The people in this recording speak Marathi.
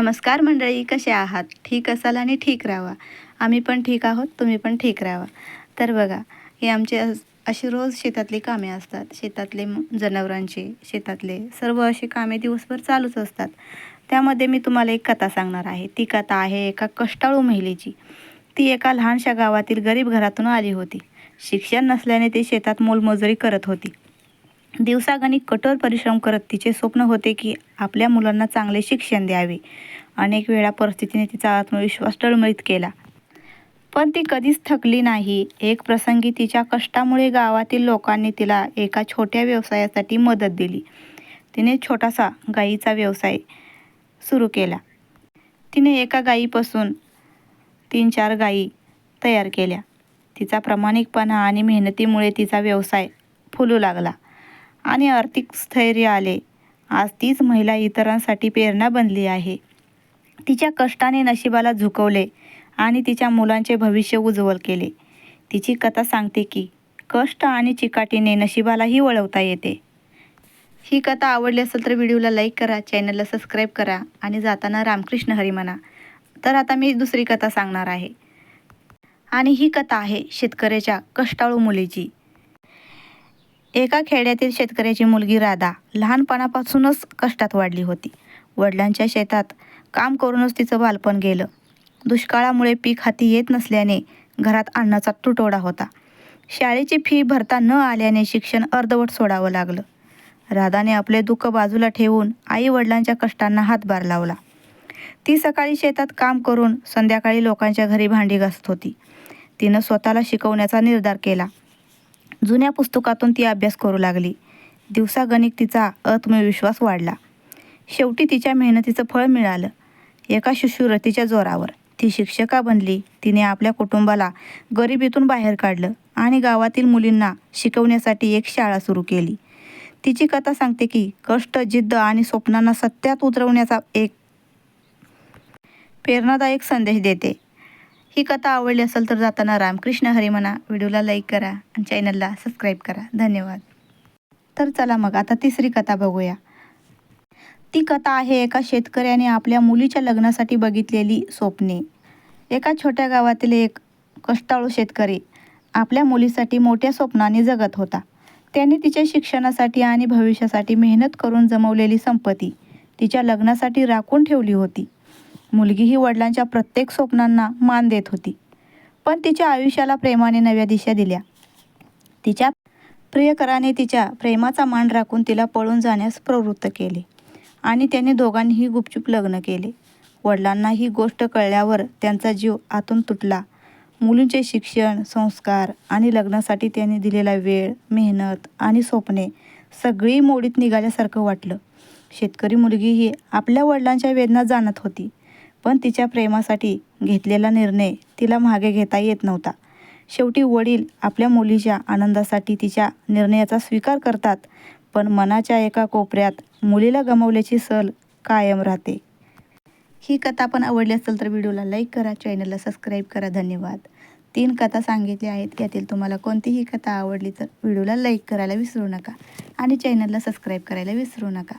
नमस्कार मंडळी कसे आहात? ठीक असाल आणि ठीक राहावा. आम्ही पण ठीक आहोत तुम्ही पण ठीक राहावा. तर बघा हे आमचे अशी रोज शेतातली कामे असतात. शेतातले जनावरांची जनावरांचे शेतातले सर्व अशी कामे दिवसभर चालूच असतात. त्यामध्ये मी तुम्हाला एक कथा सांगणार आहे. ती कथा आहे एका कष्टाळू महिलेची. ती एका लहानशा गावातील गरीब घरातून आली होती. शिक्षण नसल्याने ती शेतात मोलमजुरी करत होती. दिवसागणिक कठोर परिश्रम करत तिचे स्वप्न होते की आपल्या मुलांना चांगले शिक्षण द्यावे. अनेक वेळा परिस्थितीने तिचा आत्मविश्वास टळमळीत केला. पण ती कधीच थकली नाही. एक प्रसंगी तिच्या कष्टामुळे गावातील लोकांनी तिला एका छोट्या व्यवसायासाठी मदत दिली. तिने छोटासा गाईचा व्यवसाय सुरू केला. तिने एका गाईपासून तीन चार गायी तयार केल्या. तिचा प्रामाणिकपणा आणि मेहनतीमुळे तिचा व्यवसाय फुलू लागला. आणि आर्थिक स्थैर्य आले. आज तीच महिला इतरांसाठी प्रेरणा बनली आहे. तिच्या कष्टाने नशिबाला झुकवले आणि तिच्या मुलांचे भविष्य उज्ज्वल केले. तिची कथा सांगते की कष्ट आणि चिकाटीने नशिबालाही वळवता येते. ही कथा आवडली असेल तर व्हिडिओला लाईक करा चॅनलला सबस्क्राईब करा आणि जाताना रामकृष्ण हरी म्हणा. तर आता मी दुसरी कथा सांगणार आहे. आणि ही कथा आहे शेतकऱ्याच्या कष्टाळू मुलीची. एका खेड्यातील शेतकऱ्याची मुलगी राधा लहानपणापासूनच कष्टात वाढली होती. वडिलांच्या शेतात काम करूनच तिचं बालपण गेलं. दुष्काळामुळे पीक हाती येत नसल्याने घरात अन्नाचा तुटवडा होता. शाळेची फी भरता न आल्याने शिक्षण अर्धवट सोडावं लागलं. राधाने आपले दुःख बाजूला ठेवून आई वडिलांच्या कष्टांना हातभार लावला. ती सकाळी शेतात काम करून संध्याकाळी लोकांच्या घरी भांडी घासत होती. तिनं स्वतःला शिकवण्याचा निर्धार केला. जुन्या पुस्तकातून ती अभ्यास करू लागली. दिवसागणिक तिचा आत्मविश्वास वाढला. शेवटी तिच्या मेहनतीचं फळ मिळालं. एका शिष्यवृत्तीच्या जोरावर ती शिक्षका बनली. तिने आपल्या कुटुंबाला गरिबीतून बाहेर काढलं आणि गावातील मुलींना शिकवण्यासाठी एक शाळा सुरू केली. तिची कथा सांगते की कष्ट जिद्द आणि स्वप्नांना सत्यात उतरवण्याचा एक प्रेरणादायक संदेश देते. ही कथा आवडली असेल तर जाताना रामकृष्ण हरी म्हणा व्हिडिओला लाईक करा आणि चॅनलला सबस्क्राईब करा. धन्यवाद. तर चला मग आता तिसरी कथा बघूया. ती कथा आहे एका शेतकऱ्याने आपल्या मुलीच्या लग्नासाठी बघितलेली स्वप्ने. एका छोट्या गावातील एक कष्टाळू शेतकरी आपल्या मुलीसाठी मोठ्या स्वप्नाने जगत होता. त्याने तिच्या शिक्षणासाठी आणि भविष्यासाठी मेहनत करून जमवलेली संपत्ती तिच्या लग्नासाठी राखून ठेवली होती. मुलगी ही वडिलांच्या प्रत्येक स्वप्नांना मान देत होती. पण तिच्या आयुष्याला प्रेमाने नव्या दिशा दिल्या. तिच्या प्रियकराने तिच्या प्रेमाचा मान राखून तिला पळून जाण्यास प्रवृत्त केले आणि त्याने दोघांनीही गुपचूप लग्न केले. वडिलांना ही गोष्ट कळल्यावर त्यांचा जीव आतून तुटला. मुलींचे शिक्षण संस्कार आणि लग्नासाठी त्यांनी दिलेला वेळ मेहनत आणि स्वप्ने सगळी मोडीत निघाल्यासारखं वाटलं. शेतकरी मुलगी ही आपल्या वडिलांच्या वेदना जाणत होती. पण तिच्या प्रेमासाठी घेतलेला निर्णय तिला मागे घेता येत नव्हता. शेवटी वडील आपल्या मुलीच्या आनंदासाठी तिच्या निर्णयाचा स्वीकार करतात पण मनाच्या एका कोपऱ्यात मुलीला गमावल्याची सल कायम राहते. ही कथा पण आवडली असेल तर व्हिडिओला लाईक करा चॅनलला सबस्क्राईब करा. धन्यवाद. तीन कथा सांगितल्या आहेत यातील तुम्हाला कोणतीही कथा आवडली तर व्हिडिओला लाईक करायला विसरू नका आणि चॅनलला सबस्क्राईब करायला विसरू नका.